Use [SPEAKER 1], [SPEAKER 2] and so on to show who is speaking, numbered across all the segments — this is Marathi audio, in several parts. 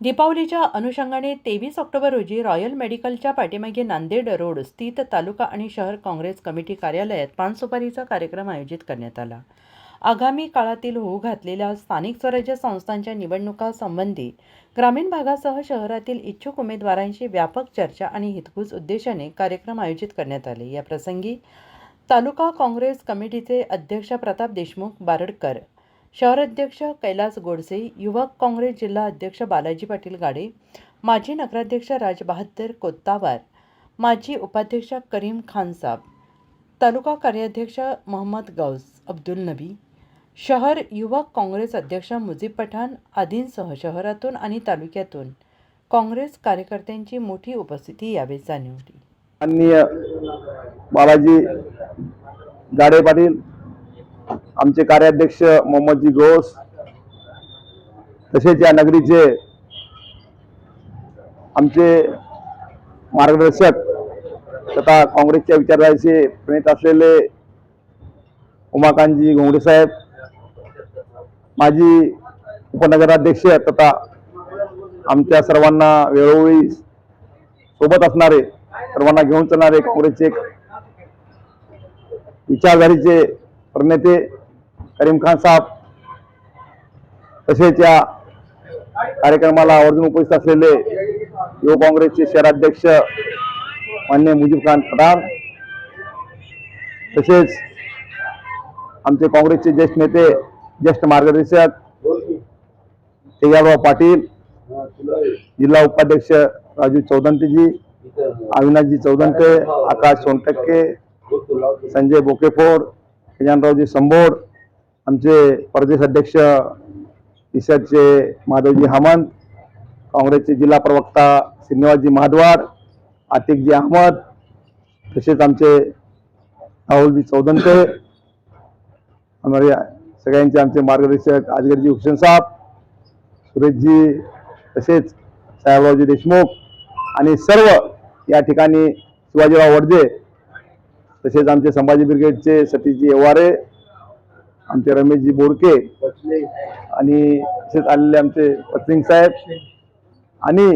[SPEAKER 1] दीपावलीच्या अनुषंगाने तेवीस ऑक्टोबर रोजी रॉयल मेडिकलच्या पाठीमागे नांदेड रोड स्थित तालुका आणि शहर काँग्रेस कमिटी कार्यालयात पानसुपारीचा कार्यक्रम आयोजित करण्यात आला. आगामी काळातील होऊ घातलेल्या स्थानिक स्वराज्य संस्थांच्या निवडणुकासंबंधी ग्रामीण भागासह शहरातील इच्छुक उमेदवारांशी व्यापक चर्चा आणि हितगुज उद्देशाने कार्यक्रम आयोजित करण्यात आले. या प्रसंगी तालुका काँग्रेस कमिटीचे अध्यक्ष प्रताप देशमुख बारडकर शहराध्यक्ष कैलास गोडसे युवक काँग्रेस जिल्हा अध्यक्ष बालाजी पाटील गाडे माजी नगराध्यक्ष राज बहादर कोत्तावार माजी उपाध्यक्ष करीम खानसाब तालुका कार्याध्यक्ष मोहम्मद गौस अब्दुल नबी शहर युवक काँग्रेस अध्यक्ष मुजीब पठाण आदींसह शहरातून आणि तालुक्यातून काँग्रेस कार्यकर्त्यांची मोठी उपस्थिती यावेळी जाणवली
[SPEAKER 2] माननीय बालाजी गाडे पाटील आमचे कार्याध्यक्ष मोहम्मदजी घोष तसेच या नगरीचे आमचे मार्गदर्शक तथा काँग्रेसच्या विचारधारेचे प्रणित असलेले उमाकांतजी घोंगडे साहेब माजी उपनगराध्यक्ष तथा आमच्या सर्वांना वेळोवेळी सोबत असणारे सर्वांना घेऊन चालणारे काँग्रेसचे विचारधारेचे विचारधारीचे प्रणेते करीम खान साहेब तसेच या कार्यक्रमाला आवर्जून उपस्थित असलेले युवक काँग्रेसचे शहराध्यक्ष मान्य मुजीब खान पठाण तसेच आमचे काँग्रेसचे ज्येष्ठ नेते ज्येष्ठ मार्गदर्शक तेजाबराव पाटील जिल्हा उपाध्यक्ष राजू चौदंतेजी अविनाशजी चौदंते आकाश सोनटक्के संजय बोकेफोड गजानरावजी संबोड आमचे प्रदेश अध्यक्ष इशदचे माधवजी हामंत काँग्रेसचे जिल्हा प्रवक्ता श्रीनिवासजी महाद्वार आतिकजी अहमद तसेच आमचे राहुलजी चौदंते आम्हाला सगळ्यांचे आमचे मार्गदर्शक आजगरजी हुसेन साहेब सुरेशजी तसेच साहेबरावजी देशमुख आणि सर्व या ठिकाणी शिवाजीराव वडजे तसेच आमचे संभाजी ब्रिगेडचे सतीशजी येवारे आमचे रमेशजी बोडके आणि तसेच आलेले आमचे पत्रिंग साहेब आणि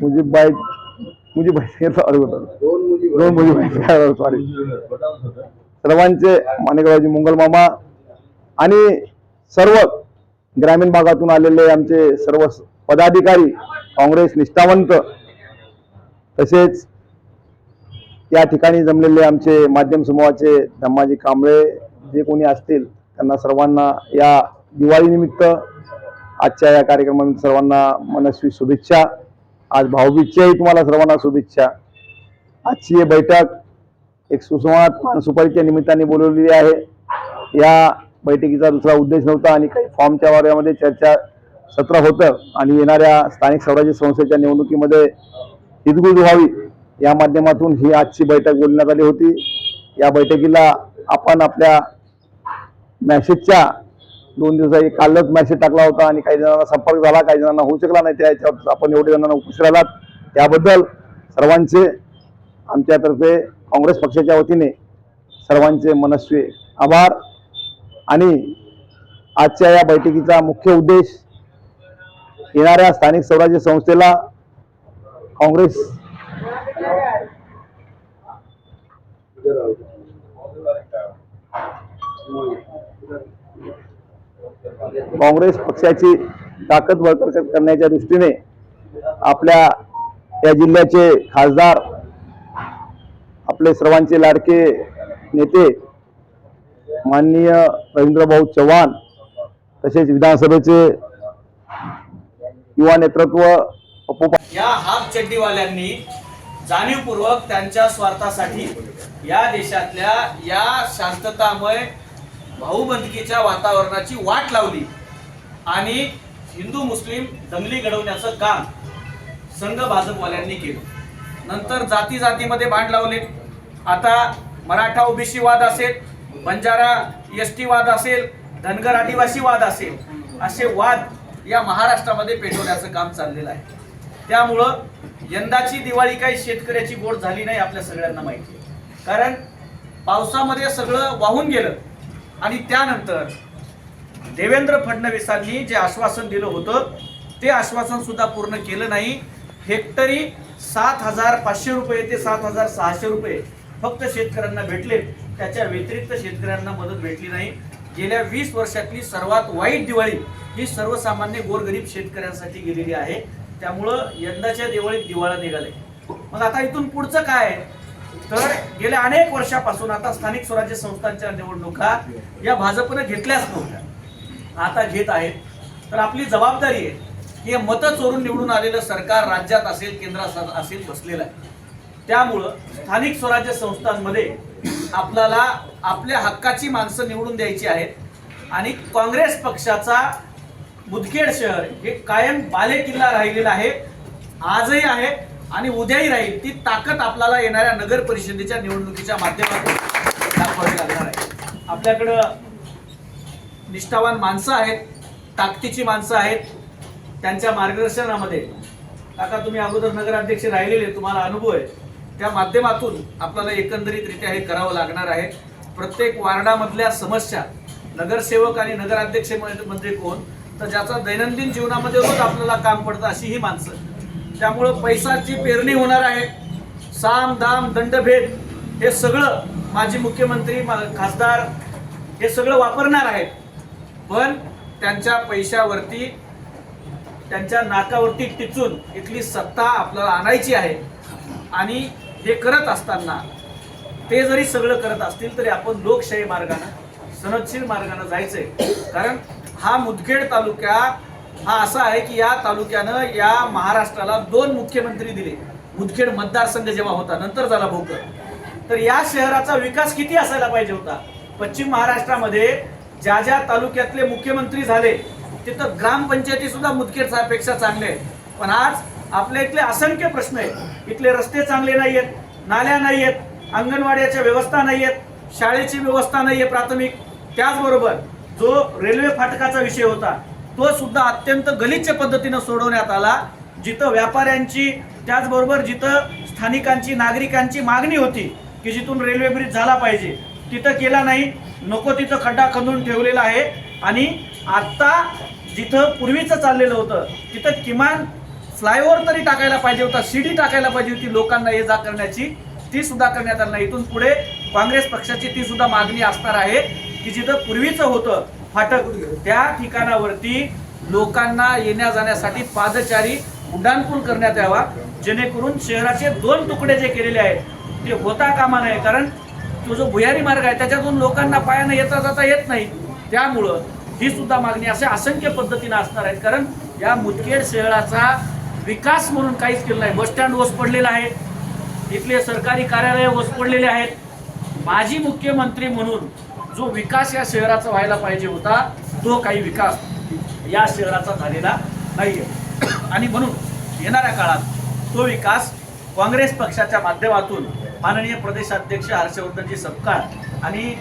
[SPEAKER 2] मुजीबबाई मुजीबबाई दोन मुजीबबाई सॉरी. सर्वांचे माणिकरावजी मंगल मामा आणि सर्व ग्रामीण भागातून आलेले आमचे सर्व पदाधिकारी काँग्रेस निष्ठावंत तसेच या ठिकाणी जमलेले आमचे माध्यम समूहाचे धम्माजी कांबळे जे कोणी असतील त्यांना सर्वांना या दिवाळीनिमित्त आजच्या या कार्यक्रमात सर्वांना मनस्वी शुभेच्छा. आज भाऊबीजच्याही तुम्हाला सर्वांना शुभेच्छा. आजची ही बैठक एक सुसंवाद पान सुपारीच्या निमित्ताने बोलवलेली आहे. या बैठकीचा दुसरा उद्देश नव्हता आणि काही फॉर्मच्या वाऱ्यामध्ये चर्चा सत्र होतं आणि येणाऱ्या स्थानिक स्वराज्य संस्थेच्या निवडणुकीमध्ये हितगुज व्हावी या माध्यमातून ही आजची बैठक बोलण्यात आली होती. या बैठकीला आपण आपल्या मॅसेजच्या दोन दिवसा कालच मॅसेज टाकला होता आणि काही जणांना संपर्क झाला काही जणांना होऊ शकला नाही त्याच्यावर आपण एवढे जणांना उपस्थित राहिलात त्याबद्दल सर्वांचे आमच्यातर्फे काँग्रेस पक्षाच्या वतीने सर्वांचे मनस्वी आभार. आणि आजच्या या बैठकीचा मुख्य उद्देश येणाऱ्या स्थानिक स्वराज्य संस्थेला काँग्रेस काँग्रेस पक्षाची ताकद बळकट करण्याच्या दृष्टीने आपल्या या जिल्ह्याचे खासदार आपले सर्वांचे लाडके नेते माननीय रवींद्रभाऊ चव्हाण तसेच विधानसभेचे युवा नेतृत्व
[SPEAKER 3] या हाफ चड्डीवाल्यांनी जाणीवपूर्वक त्यांच्या स्वार्थासाठी या देशातल्या या शांततामय भाऊबंदकीच्या वातावरणाची वाट लावली. आणि हिंदू मुस्लिम दंगली घडवण्याचं काम संघ भाजपवाल्यांनी केलं. नंतर जाती जातीमध्ये बांध लावले. आता मराठा ओबीसी वाद असेल बंजारा एस टी वाद असेल धनगर आदिवासी वाद असेल असे वाद या महाराष्ट्रामध्ये पेटवण्याचं काम चाललेलं आहे. त्यामुळं यंदाची दिवाळी काही शेतकऱ्याची गोड झाली नाही आपल्या सगळ्यांना माहिती आहे. कारण पावसामध्ये सगळं वाहून गेलं. आणि त्यानंतर देवेंद्र फडणवीसांनी जे आश्वासन दिलं होतं ते आश्वासन सुद्धा पूर्ण केलं नाही. हेक्टरी सात हजार पाचशे रुपये ते सात हजार सहाशे रुपये फक्त शेतकऱ्यांना भेटले. त्याच्या व्यतिरिक्त शेतकऱ्यांना मदत भेटली नाही. गेल्या वीस वर्षातली सर्वात वाईट दिवाळी ही सर्वसामान्य गोरगरीब शेतकऱ्यांसाठी गेलेली आहे. त्यामुळं यंदाच्या दिवाळीत दिवाळा निघाले मग आता इथून पुढचं काय आहे? तर गेल्या अनेक वर्षापासून आता स्थानिक स्वराज्य संस्थांच्या निवडणुका या भाजपनं घेतल्याच नव्हत्या. आता घेत आहेत. तर आपली जबाबदारी आहे की हे मतं चोरून निवडून आलेलं सरकार राज्यात असेल केंद्रात असेल बसलेलं आहे. त्यामुळं स्थानिक स्वराज्य संस्थांमध्ये आपल्याला आपल्या हक्काची माणसं निवडून द्यायची आहेत आणि काँग्रेस पक्षाचा मुदखेड शहर हे कायम बालेकिल्ला राहिलेला आहे. आजही आहे. आणि उद्याही राहील. ती ताकद आपल्याला येणाऱ्या नगर परिषदेच्या निवडणुकीच्या माध्यमातून दाखवावी लागणार आहे. आपल्याकडं निष्ठावान माणसं आहेत ताकदीची माणसं आहेत. त्यांच्या मार्गदर्शनामध्ये काका तुम्ही अगोदर नगराध्यक्ष राहिलेले तुम्हाला अनुभव आहे. त्या माध्यमातून आपल्याला एकंदरीतरित्या हे करावं लागणार आहे. प्रत्येक वार्डामधल्या समस्या नगरसेवक आणि नगराध्यक्ष म्हणजे कोण? तर ज्याचा दैनंदिन जीवनामध्ये रोज आपल्याला काम पडतं अशी ही माणसं. त्यामुळं पैसाची पेरणी होणार आहे. साम दाम दंडभेद हे सगळं माजी मुख्यमंत्री मा- खासदार हे सगळं वापरणार आहेत. पण त्यांच्या पैशावरती त्यांच्या नाकावरती टिचून इथली सत्ता आपल्याला आणायची आहे. आणि हे करत असताना ते जरी सगळं करत असतील तरी आपण लोकशाही मार्गानं सनदशील मार्गानं जायचंय. कारण हा मुदखेड तालुका हा असा आहे की या तालुक्यानं या महाराष्ट्राला दोन मुख्यमंत्री दिले. मुदखेड मतदारसंघ जेव्हा होता नंतर झाला भोकर. तर या शहराचा विकास किती असायला पाहिजे होता? पश्चिम महाराष्ट्रामध्ये ज्या ज्या तालुक्यातले मुख्यमंत्री झाले तिथं ग्रामपंचायती सुद्धा मुदखेडच्या पेक्षा चांगले आहेत पण आज आपल्या इथले असंख्य प्रश्न आहेत. इथले रस्ते चांगले नाही आहेत नाल्या नाही आहेत अंगणवाड्याच्या व्यवस्था नाही आहेत शाळेची व्यवस्था नाही आहे प्राथमिक. त्याचबरोबर जो रेल्वे फाटकाचा विषय होता तो सुद्धा अत्यंत गलिच्छ पद्धतीनं सोडवण्यात आला. जिथं व्यापाऱ्यांची त्याचबरोबर जिथं स्थानिकांची नागरिकांची मागणी होती की जिथून रेल्वे ब्रिज झाला पाहिजे तिथं केला नाही. नको तिथं खड्डा खंदून ठेवलेला आहे. आणि आत्ता जिथं पूर्वीचं चाललेलं होतं तिथं किमान फ्लायओव्हर तरी टाकायला पाहिजे होता सीडी टाकायला पाहिजे होती लोकांना ये जा करण्याची. ती सुद्धा करण्यात आली नाही. इथून पुढे काँग्रेस पक्षाची ती सुद्धा मागणी असणार आहे की जिथं पूर्वीचं होतं फाटक. त्या ठिकाणावरती लोकांना येण्या जाण्यासाठी पादचारी उड्डाणपूल करण्यात यावा. जेणेकरून शहराचे दोन तुकडे जे केलेले आहेत ते होता कामा नये. कारण तो जो भुयारी मार्ग आहे त्याच्यातून लोकांना पायानं येता जाता येत नाही. त्यामुळं ही सुद्धा मागणी असे असंख्य पद्धतीनं असणार आहेत. कारण या मुदखेड शहराचा विकास म्हणून काहीच केलं नाही. बसस्टँड ओस पडलेला आहे. इथले सरकारी कार्यालय ओस पडलेले आहेत. माजी मुख्यमंत्री म्हणून जो विकास या शहराचा व्हायला पाहिजे होता तो काही विकास या शहराचा झालेला नाहीये. आणि म्हणून येणाऱ्या काळात तो विकास काँग्रेस पक्षाच्या माध्यमातून माननीय प्रदेशाध्यक्ष हर्षवर्धनजी सपकाळ आणि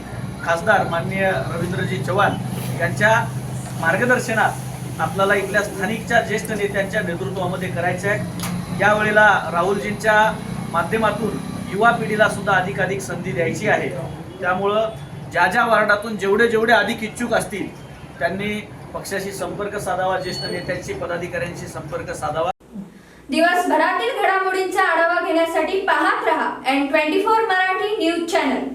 [SPEAKER 3] खासदार माननीय रवींद्रजी चव्हाण यांच्या मार्गदर्शनात आपल्याला इथल्या स्थानिकच्या ज्येष्ठ नेत्यांच्या नेतृत्वामध्ये करायचे आहे यावेळेला राहुलजींच्या माध्यमातून युवा पिढीला सुद्धा अधिकाधिक संधी द्यायची आहे. त्यामुळं ज्या ज्या वार्डातून जेवढे जेवढे अधिक इच्छुक असतील त्यांनी पक्षाशी संपर्क साधावा ज्येष्ठ नेत्यांशी पदाधिकाऱ्यांशी संपर्क साधावा.
[SPEAKER 4] दिवसभरातील घडामोडींचा आढावा घेण्यासाठी पाहत रहा N twenty four Marathi news channel